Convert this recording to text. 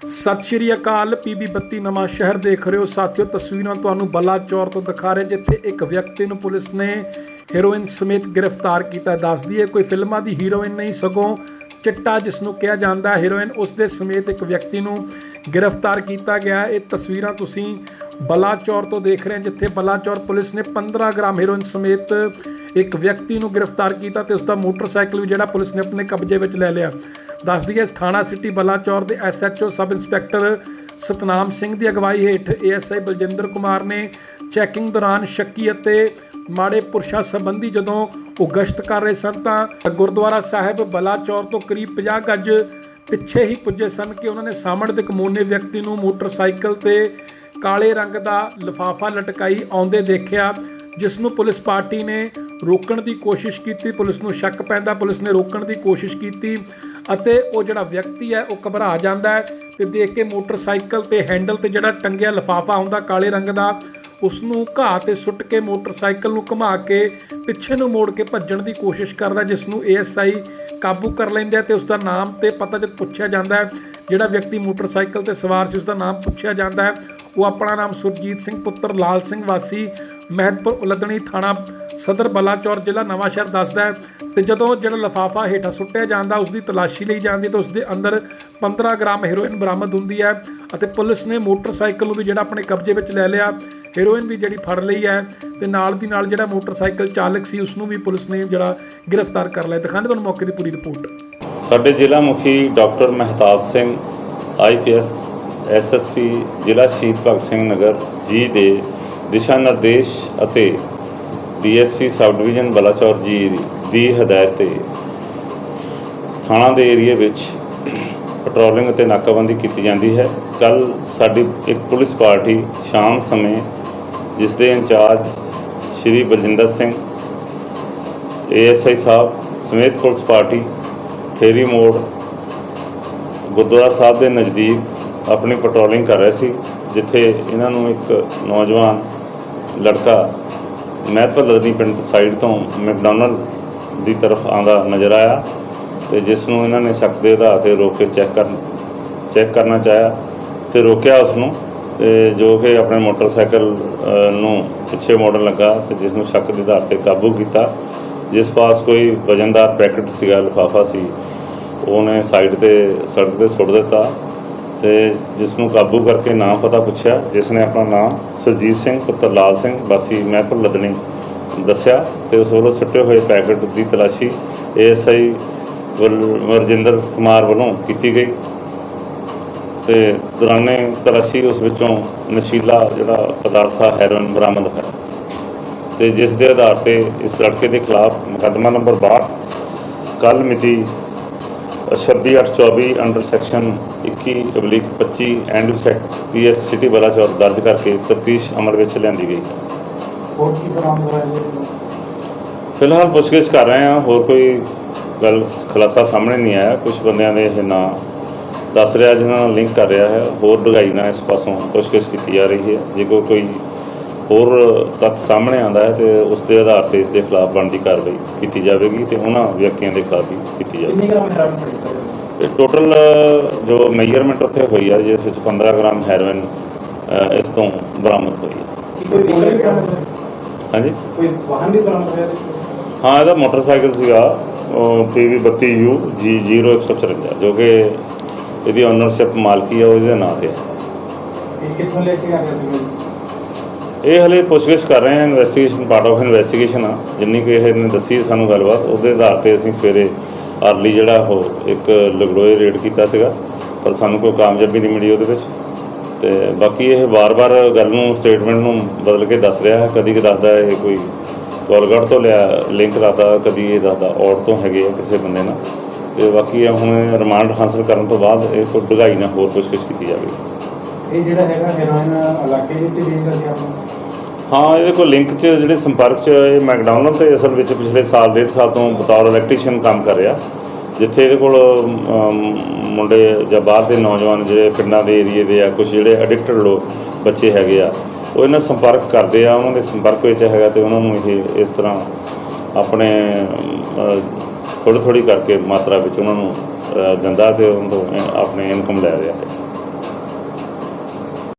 ਸਤਿ ਸ਼੍ਰੀ ਅਕਾਲ, ਪੀਬੀ 32 ਨਵਾਂ ਸ਼ਹਿਰ ਦੇਖ ਰਹੇ ਹੋ। ਸਾਥੀਓ, ਤਸਵੀਰਾਂ ਤੁਹਾਨੂੰ ਬਲਾਚੌਰ ਤੋਂ ਦਿਖਾ ਰਹੇ ਜਿੱਥੇ ਇੱਕ ਵਿਅਕਤੀ ਨੂੰ ਪੁਲਿਸ ਨੇ ਹੀਰੋਇਨ ਸਮੇਤ ਗ੍ਰਿਫਤਾਰ ਕੀਤਾ। ਦੱਸਦੀ ਹੈ ਕੋਈ ਫਿਲਮਾਂ ਦੀ ਹੀਰੋਇਨ ਨਹੀਂ, ਸਗੋਂ ਚਿੱਟਾ, ਜਿਸ ਨੂੰ ਕਿਹਾ ਜਾਂਦਾ ਹੀਰੋਇਨ, ਉਸ ਦੇ ਸਮੇਤ ਇੱਕ ਵਿਅਕਤੀ ਨੂੰ ਗ੍ਰਿਫਤਾਰ ਕੀਤਾ ਗਿਆ ਇਹ ਤਸਵੀਰਾਂ ਤੁਸੀਂ ਬਲਾਚੌਰ ਤੋਂ ਦੇਖ ਰਹੇ ਜਿੱਥੇ ਬਲਾਚੌਰ ਪੁਲਿਸ ਨੇ 15 ਗ੍ਰਾਮ ਹੀਰੋਇਨ ਸਮੇਤ ਇੱਕ ਵਿਅਕਤੀ ਨੂੰ ਗ੍ਰਿਫਤਾਰ ਕੀਤਾ ਤੇ ਉਸ ਦਾ ਮੋਟਰਸਾਈਕਲ ਵੀ ਜਿਹੜਾ ਪੁਲਿਸ ਨੇ ਆਪਣੇ ਕਬਜ਼ੇ ਵਿੱਚ ਲੈ ਲਿਆ। ਦੱਸਦੀ ਹੈ ਥਾਣਾ ਸਿਟੀ ਬਲਾਚੌਰ ਦੇ SHO sub inspector Satnam Singh ਦੀ ਅਗਵਾਈ ਹੇਠ ਏਐਸਆਈ ਬਲਜਿੰਦਰ ਕੁਮਾਰ ਨੇ ਚੈਕਿੰਗ ਦੌਰਾਨ ਸ਼ੱਕੀ ਅਤੇ ਮਾੜੇ ਪੁਰਸ਼ਾਂ ਸੰਬੰਧੀ ਜਦੋਂ ਉਹ ਗਸ਼ਤ ਕਰ ਰਹੇ ਸਨ ਤਾਂ ਗੁਰਦੁਆਰਾ ਸਾਹਿਬ ਬਲਾਚੌਰ ਤੋਂ ਕਰੀਬ 50 ਗੱਜ ਪਿੱਛੇ ਹੀ ਪੁੱਜੇ ਸਨ ਕਿ ਉਹਨਾਂ ਨੇ ਸਾਹਮਣੇ ਦੇ ਕਮੋਨੇ ਵਿਅਕਤੀ ਨੂੰ ਮੋਟਰਸਾਈਕਲ ਤੇ ਕਾਲੇ ਰੰਗ ਦਾ ਲਿਫਾਫਾ ਲਟਕਾਈ ਆਉਂਦੇ ਦੇਖਿਆ, ਜਿਸ ਨੂੰ ਪੁਲਿਸ ਪਾਰਟੀ ਨੇ ਰੋਕਣ ਦੀ ਕੋਸ਼ਿਸ਼ ਕੀਤੀ। ਪੁਲਿਸ ਨੂੰ ਸ਼ੱਕ ਪੈਂਦਾ, ਪੁਲਿਸ ਨੇ ਰੋਕਣ ਦੀ ਕੋਸ਼ਿਸ਼ ਕੀਤੀ। ਅਤੇ ਉਹ ਜਿਹੜਾ ਵਿਅਕਤੀ ਹੈ, ਉਹ ਘਬਰਾ ਜਾਂਦਾ ਹੈ ਤੇ ਦੇਖ ਕੇ ਮੋਟਰਸਾਈਕਲ ਤੇ ਹੈਂਡਲ ਤੇ ਜਿਹੜਾ ਟੰਗਿਆ ਲਿਫਾਫਾ ਹੁੰਦਾ ਕਾਲੇ ਰੰਗ ਦਾ ਉਸ ਨੂੰ ਘਾਹ ਤੇ ਸੁੱਟ ਕੇ ਮੋਟਰਸਾਈਕਲ ਨੂੰ ਘੁਮਾ ਕੇ ਪਿੱਛੇ ਨੂੰ ਮੋੜ ਕੇ ਭੱਜਣ ਦੀ ਕੋਸ਼ਿਸ਼ ਕਰਦਾ ਜਿਸ ਨੂੰ ਏਐਸਆਈ ਕਾਬੂ ਕਰ ਲੈਂਦੇ ਆ ਤੇ ਉਸ ਦਾ ਨਾਮ ਤੇ ਪਤਾ ਜਦ ਪੁੱਛਿਆ ਜਾਂਦਾ ਹੈ, ਜਿਹੜਾ ਵਿਅਕਤੀ ਮੋਟਰਸਾਈਕਲ ਤੇ ਸਵਾਰ ਸੀ ਉਸ ਦਾ ਨਾਮ ਪੁੱਛਿਆ ਜਾਂਦਾ ਹੈ। ਉਹ ਆਪਣਾ ਨਾਮ ਸੁਰਜੀਤ ਸਿੰਘ, ਪੁੱਤਰ ਲਾਲ ਸਿੰਘ ਵਾਸੀ, ਮਹਿਤਪੁਰ ਉਲਦਣੀ ਥਾਣਾ ਸਦਰ ਬਲਾਚੌਰ ਜ਼ਿਲ੍ਹਾ ਨਵਾਂਸ਼ਹਿਰ ਦੱਸਦਾ ਹੈ ਤੇ ਜਦੋਂ ਜਿਹੜਾ ਲਫਾਫਾ ਹੇਠਾਂ ਸੁੱਟਿਆ ਜਾਂਦਾ ਉਸ ਦੀ ਤਲਾਸ਼ੀ ਲਈ ਜਾਂਦੀ ਤਾਂ ਉਸ ਦੇ ਅੰਦਰ 15 ਗ੍ਰਾਮ ਹੈਰੋਇਨ ਬਰਾਮਦ ਹੁੰਦੀ ਹੈ ਅਤੇ ਪੁਲਿਸ ਨੇ ਮੋਟਰਸਾਈਕਲ ਨੂੰ ਵੀ ਜਿਹੜਾ ਆਪਣੇ ਕਬਜ਼ੇ ਵਿੱਚ ਲੈ ਲਿਆ, ਹੈਰੋਇਨ ਵੀ ਜਿਹੜੀ ਫੜ ਲਈ ਹੈ ਤੇ ਨਾਲ ਦੀ ਨਾਲ ਜਿਹੜਾ ਮੋਟਰਸਾਈਕਲ ਚਾਲਕ ਸੀ ਉਸ ਨੂੰ ਵੀ ਪੁਲਿਸ ਨੇ ਜਿਹੜਾ ਗ੍ਰਿਫਤਾਰ ਕਰ ਲਿਆ। ਦਿਖਾਣੇ ਤੁਹਾਨੂੰ ਮੌਕੇ ਦੀ ਪੂਰੀ ਰਿਪੋਰਟ। ਸਾਡੇ ਜ਼ਿਲ੍ਹਾ ਮੁਖੀ doctor Mehtab Singh IPS SSP ਜ਼ਿਲ੍ਹਾ ਸ਼ਹੀਦ ਭਗਤ ਸਿੰਘ ਨਗਰ, ਜੀ ਦੇ ਦਿਸ਼ਾ ਨਿਰਦੇਸ਼ ਅਤੇ ਡੀਐਸਪੀ ਸਬ ਡਿਵੀਜ਼ਨ ਬਲਾਚੌਰ ਜੀ ਦੀ ਹਦਾਇਤ ਤੇ ਥਾਣਾ ਦੇ ਏਰੀਏ ਵਿੱਚ ਪੈਟਰੋਲਿੰਗ ਅਤੇ ਨਾਕਾਬੰਦੀ ਕੀਤੀ ਜਾਂਦੀ ਹੈ। ਕੱਲ ਸਾਡੀ ਇੱਕ ਪੁਲਿਸ ਪਾਰਟੀ ਸ਼ਾਮ ਸਮੇਂ ਜਿਸ ਦੇ ਇੰਚਾਰਜ ਸ਼੍ਰੀ ਬਲਜਿੰਦਰ ਸਿੰਘ, ਏਐਸਆਈ ਸਾਹਿਬ ਸਮੇਤ ਪੁਲਿਸ ਪਾਰਟੀ ਠੇਰੀ ਮੋੜ, ਗੁਰਦੁਆਰਾ ਸਾਹਿਬ ਦੇ ਨਜ਼ਦੀਕ ਆਪਣੀ ਪੈਟਰੋਲਿੰਗ ਕਰ ਰਹੇ ਸੀ, ਜਿੱਥੇ ਇਹਨਾਂ ਨੂੰ ਇੱਕ ਨੌਜਵਾਨ ਲੜਕਾ ਮਹਿਤਪੁਰ ਲਦਨੀ ਪਿੰਡ ਸਾਈਡ ਤੋਂ ਮੈਕਡੋਨਲ ਦੀ ਤਰਫ ਆਂਦਾ ਨਜ਼ਰ ਆਇਆ ਤੇ ਜਿਸ ਨੂੰ ਇਹਨਾਂ ਨੇ ਸ਼ੱਕ ਦੇ ਆਧਾਰ ਤੇ ਰੋਕ ਕੇ ਚੈੱਕ ਕਰਨ, ਚੈੱਕ ਕਰਨਾ ਚਾਹਿਆ ਤੇ ਰੋਕਿਆ ਉਸ ਨੂੰ ਤੇ ਜੋ ਕਿ ਆਪਣੇ ਮੋਟਰਸਾਈਕਲ ਨੂੰ ਪਿੱਛੇ ਮੋੜਨ ਲੱਗਾ ਤੇ ਜਿਸ ਨੂੰ ਸ਼ੱਕ ਦੇ ਆਧਾਰ ਤੇ ਕਾਬੂ ਕੀਤਾ। ਜਿਸ ਪਾਸ ਕੋਈ ਵਜਨਦਾਰ ਪੈਕਟ ਸੀਗਾ, ਲਿਫਾਫਾ ਸੀ, ਉਹਨੇ ਸਾਈਡ ਤੇ ਸੜਕ ਤੇ ਸੁੱਟ ਦਿੱਤਾ। ਤੇ ਜਿਸ ਨੂੰ ਕਾਬੂ ਕਰਕੇ ਨਾਮ ਪਤਾ ਪੁੱਛਿਆ ਜਿਸ ਨੇ ਆਪਣਾ ਨਾਮ ਸਰਜੀਤ ਸਿੰਘ, ਪੁੱਤਰ ਲਾਲ ਸਿੰਘ, ਵਾਸੀ ਮਹਿਪੁਰ ਲਦਨੀ ਦੱਸਿਆ ਤੇ ਉਸ ਵੱਲੋਂ ਸੁੱਟੇ ਹੋਏ ਪੈਕੇਟ ਦੀ ਤਲਾਸ਼ੀ ਏਐਸਆਈ ਵਰਜਿੰਦਰ ਕੁਮਾਰ ਵੱਲੋਂ ਕੀਤੀ ਗਈ ਤੇ ਦੌਰਾਨੇ ਤਲਾਸ਼ੀ ਉਸ ਵਿੱਚੋਂ ਨਸ਼ੀਲਾ ਜਿਹੜਾ ਪਦਾਰਥ ਆ, ਹੈਰੋਇਨ ਬਰਾਮਦ ਹੋਇਆ ਤੇ ਜਿਸ ਦੇ ਆਧਾਰ ਤੇ ਇਸ ਲੜਕੇ ਦੇ ਖਿਲਾਫ ਮੁਕੱਦਮਾ ਨੰਬਰ 62 ਕੱਲ ਮਿਤੀ 26824 ਅੰਡਰ ਸੈਕਸ਼ਨ 21/25 ਐਂਡ ਸੈਕਟ ਪੀਐਸ ਸਿਟੀ ਬਲਾਚੌਰ ਦਰਜ ਕਰਕੇ ਤਫਤੀਸ਼ ਅਮਲ ਵਿੱਚ ਲਿਆਂਦੀ ਗਈ। ਹੋਰ ਕੀ ਬਰਾਮਦ ਹੋਇਆ ਜੀ? ਫਿਲਹਾਲ ਪੁੱਛਗਿੱਛ ਕਰ ਰਹੇ ਹਾਂ ਹੋਰ ਕੋਈ ਗੱਲ ਖੁਲਾਸਾ ਸਾਹਮਣੇ ਨਹੀਂ ਆਇਆ। ਕੁਝ ਬੰਦਿਆਂ ਦੇ ਇਹ ਨਾਂ ਦੱਸ ਰਿਹਾ ਜਿਨ੍ਹਾਂ ਨਾਲ ਲਿੰਕ ਕਰ ਰਿਹਾ ਹੈ। ਹੋਰ ਡੂੰਘਾਈ ਨਾਲ ਇਸ ਪਾਸੋਂ ਪੁੱਛਗਿੱਛ ਕੀਤੀ ਜਾ ਰਹੀ ਹੈ। ਜੇ ਕੋਈ ਹੋਰ ਤੱਥ ਸਾਹਮਣੇ ਆਉਂਦਾ ਹੈ ਤੇ ਉਸ ਦੇ ਆਧਾਰ ਤੇ ਇਸ ਦੇ ਖਿਲਾਫ ਬਣਦੀ ਕਾਰਵਾਈ ਕੀਤੀ ਜਾਵੇਗੀ ਤੇ ਉਹਨਾਂ ਵਿਅਕਤੀਆਂ ਦੇ ਖਿਲਾਫ ਵੀ ਕੀਤੀ ਜਾਵੇਗੀ। ਕਿੰਨੀ ਗ੍ਰਾਮ ਹੈਰਾਨ ਪੜੀ ਸਕਦੇ ਇਹ ਟੋਟਲ ਜੋ ਮੈਜ਼ਰਮੈਂਟ ਉੱਥੇ ਹੋਈ ਹੈ ਜਿਸ ਵਿੱਚ 15 ਗ੍ਰਾਮ ਹੈਰੋਇਨ ਇਸ ਤੋਂ ਬਰਾਮਦ ਹੋਈ ਹੈ। ਕੋਈ ਵਹੀਕਲ ਵੀ ਬਰਾਮਦ ਹੋਇਆ? ਹਾਂਜੀ? ਕੋਈ ਵਾਹਨ ਵੀ ਬਰਾਮਦ ਹੋਇਆ? ਹਾਂ ਇਹਦਾ ਮੋਟਰਸਾਈਕਲ ਸੀਗਾ PV 32U G0154 ਜੋ ਕਿ ਇਹਦੀ ਓਨਰਸ਼ਿਪ ਮਾਲਕੀ ਹੈ ਉਹਦੇ ਨਾਂ ਤੇ ਇਹ ਕਿੱਥੋਂ ਲੈ ਕੇ ਆ ਗਿਆ ਸੀ ਇਹ ਹਲੇ ਪੁੱਛਗਿੱਛ ਕਰ ਰਹੇ ਹਾਂ ਇਨਵੈਸਟੀਗੇਸ਼ਨ ਪਾਰਟ ਆਫ ਇਨਵੈਸਟੀਗੇਸ਼ਨ ਆ। ਜਿੰਨੀ ਕਿ ਇਹ ਨੇ ਦੱਸੀ ਸਾਨੂੰ ਗੱਲਬਾਤ, ਉਹਦੇ ਆਧਾਰ ਤੇ ਅਸੀਂ ਸਵੇਰੇ ਅਰਲੀ ਜਿਹੜਾ ਉਹ ਇੱਕ ਲਗੜੋਏ ਰੇਡ ਕੀਤਾ ਸੀਗਾ, ਪਰ ਸਾਨੂੰ ਕੋਈ ਕਾਮਯਾਬੀ ਨਹੀਂ ਮਿਲੀ ਉਹਦੇ ਵਿੱਚ। ਤੇ ਬਾਕੀ ਇਹ ਵਾਰ-ਵਾਰ ਗੱਲ ਨੂੰ ਸਟੇਟਮੈਂਟ ਨੂੰ ਬਦਲ ਕੇ ਦੱਸ ਰਿਹਾ ਹੈ। ਕਦੀ ਕਿ ਦੱਸਦਾ ਇਹ ਕੋਈ ਕੋਲਗੜ ਤੋਂ ਲਿਆ ਲਿੰਕ ਲਾਦਾ ਕਦੀ ਇਹ ਦੱਸਦਾ, ਔੜ ਤੋਂ ਹੈਗੇ ਆ ਕਿਸੇ ਬੰਦੇ ਨਾਲ। ਤੇ ਬਾਕੀ ਹੁਣ ਰਿਮਾਂਡ ਹਾਸਲ ਕਰਨ ਤੋਂ ਬਾਅਦ ਇਹ ਕੋਈ ਡੂੰਘਾਈ ਨਾਲ ਹੋਰ ਪੁੱਛਗਿੱਛ ਕੀਤੀ ਜਾਵੇਗੀ। ਇਹ ਜਿਹੜਾ ਹੈਗਾ ਹੈਰੋਇਨ ਇਲਾਕੇ ਵਿੱਚ ਵੇਚਦਾ ਸੀ ਆਪਾਂ ਹਾਂ, ਇਹਦੇ ਕੋਲ ਲਿੰਕ 'ਚ ਜਿਹੜੇ ਸੰਪਰਕ 'ਚ ਇਹ ਮੈਕਡੋਨਲਡ ਤੇ ਅਸਲ ਵਿੱਚ ਪਿਛਲੇ ਸਾਲ, ਡੇਢ ਸਾਲ ਤੋਂ ਬਤੌਰ ਇਲੈਕਟ੍ਰੀਸ਼ੀਅਨ ਕੰਮ ਕਰ ਰਿਹਾ। ਜਿੱਥੇ ਇਹਦੇ ਕੋਲ ਮੁੰਡੇ ਜਾਂ ਬਾਹਰ ਦੇ ਨੌਜਵਾਨ ਜਿਹੜੇ ਪਿੰਡਾਂ ਦੇ ਏਰੀਏ ਦੇ ਆ ਕੁਝ ਜਿਹੜੇ ਐਡਿਕਟਡ ਲੋਕ, ਬੱਚੇ ਹੈਗੇ ਆ, ਉਹ ਇਹਨਾਂ ਸੰਪਰਕ ਕਰਦੇ ਆ, ਉਹਨਾਂ ਦੇ ਸੰਪਰਕ ਵਿੱਚ ਹੈਗਾ ਤੇ ਉਹਨਾਂ ਨੂੰ ਇਹ, ਇਸ ਤਰ੍ਹਾਂ ਆਪਣੇ ਥੋੜੀ ਥੋੜੀ ਕਰਕੇ ਮਾਤਰਾ ਵਿੱਚ ਉਹਨਾਂ ਨੂੰ ਦਿੰਦਾ ਤੇ ਉਹਨਾਂ ਤੋਂ ਆਪਣੇ ਇਨਕਮ ਲੈ ਰਿਹਾ ਹੈ।